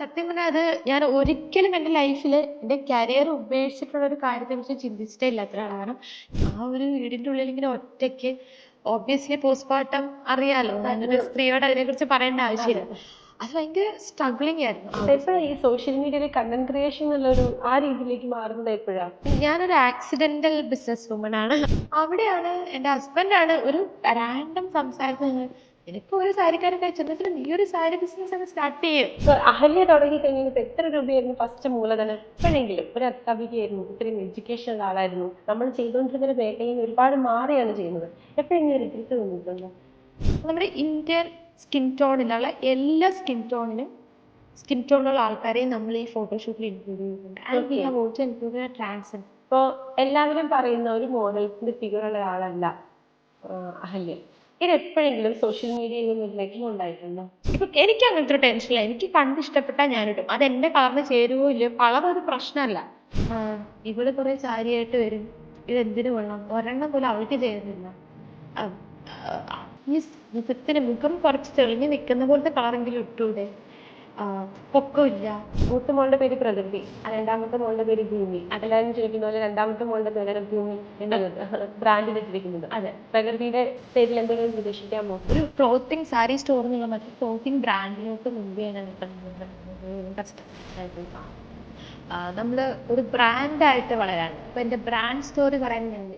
സത്യം പറഞ്ഞാൽ അത് ഞാൻ ഒരിക്കലും എന്റെ ലൈഫിൽ എന്റെ കരിയർ ഉപേക്ഷിച്ചിട്ടുള്ള ഒരു കാര്യത്തെ കുറിച്ച് ചിന്തിച്ചിട്ടേ ഇല്ലാത്ത ഒരാളാണ് കാരണം ആ ഒരു വീടിന്റെ ഉള്ളിൽ ഇങ്ങനെ ഒറ്റയ്ക്ക് ഓബിയസ്ലി പോസ്റ്റ്മോർട്ടം അറിയാലോ. ഞാനൊരു സ്ത്രീയോട് അതിനെക്കുറിച്ച് പറയേണ്ട ആവശ്യമില്ല. അത്. ഭയങ്കര സ്ട്രഗ്ലിംഗ് ആയിരുന്നു. എപ്പോഴാണ് ഈ സോഷ്യൽ മീഡിയയിൽ കണ്ടന്റ് ക്രിയേഷൻ എന്നുള്ളൊരു ആ രീതിയിലേക്ക് മാറുന്നത് എപ്പോഴാണ് ഞാനൊരു ആക്സിഡന്റൽ ബിസിനസ് വുമൺ ആണ്. അവിടെയാണ് എന്റെ ഹസ്ബൻഡാണ് ഒരു റാൻഡം സംസാരത്തിൽ എനിക്ക് ഒരു സാരിക്കാരൻ ചെന്നിട്ട് നീ ഒരു സാരി ബിസിനസ് അങ്ങ് സ്റ്റാർട്ട് ചെയ്യും. അഹല്യ തുടങ്ങി കഴിഞ്ഞിട്ട് എത്ര രൂപയായിരുന്നു ഫസ്റ്റ് മൂലധനം? എപ്പോഴെങ്കിലും ഒരു അധ്യാപികയായിരുന്നു ഇത്രയും എഡ്യൂക്കേഷൻ ഉള്ള ആളായിരുന്നു. നമ്മൾ ചെയ്തുകൊണ്ടിരുന്ന മേഖലയിൽ ഒരുപാട് മാറിയാണ് ചെയ്യുന്നത്. എപ്പോഴെങ്കിലും റിഗ്രറ്റ് തോന്നിയിട്ടുണ്ടോ നമ്മുടെ ഇന്ത്യൻ സ്കിൻ ടോണിലുള്ള എല്ലാ സ്കിൻ ടോണിനും സ്കിൻ ടോണിലുള്ള ആൾക്കാരെയും നമ്മൾ ഈ ഫോട്ടോഷൂട്ടിൽ ഇൻക്ലൂഡ് ചെയ്യുന്നുണ്ട്. And we. Have also include trans ഇപ്പോൾ എല്ലാവരും പറയുന്ന ഒരു മോഡലിന്റെ ഉള്ള ആളല്ല ആഹ് അഹല്യ. ഇത് എപ്പോഴെങ്കിലും സോഷ്യൽ മീഡിയയിൽ നിന്ന് ഒരു ഉണ്ടായിട്ടുണ്ടോ? ഇപ്പൊ എനിക്ക് അങ്ങനത്തെ ഒരു ടെൻഷനില്ല എനിക്ക് കണ്ട് ഇഷ്ടപ്പെട്ടാൽ ഞാനിടും. അത് എന്റെ കളറിന് ചേരുവോ ഇല്ലയോ? കളർ ഒരു പ്രശ്നമല്ല. ഇവിടെ കുറെ ചാരിയായിട്ട് വരും. ഇത് എന്തിനു കൊള്ളാം? ഒരെണ്ണം പോലും അവൾക്ക് ചേരുന്നില്ല ഈ മുഖത്തിന് മുഖം കുറച്ച് തെളിഞ്ഞു നിൽക്കുന്ന പോലത്തെ കളറെങ്കിലും ഇട്ടൂടെ? പൊക്കമില്ല. മൂത്ത മോളുടെ പേര് പ്രകൃതി രണ്ടാമത്തെ മോളുടെ പേര് ഭൂമി. അതെല്ലാവരും ചോദിക്കുന്ന പോലെ രണ്ടാമത്തെ മോളുടെ പേരാണ് ഭൂമി ബ്രാൻഡ് വെച്ചിരിക്കുന്നത്. അതെ. പ്രകൃതിയുടെ പേരിൽ എന്തെങ്കിലും നിർദ്ദേശിക്കാമോ ഒരു ക്ലോത്തിങ് സാരി സ്റ്റോർ എന്നുള്ള മറ്റു ക്ലോത്തിങ് ബ്രാൻഡിലോട്ട് മുമ്പ് ഞാൻ കഷ്ടപ്പെട്ടായിരുന്നു നമ്മൾ ഒരു ബ്രാൻഡായിട്ട് വളരാണ്. ഇപ്പൊ എന്റെ ബ്രാൻഡ് സ്റ്റോറി പറയുന്നുണ്ട്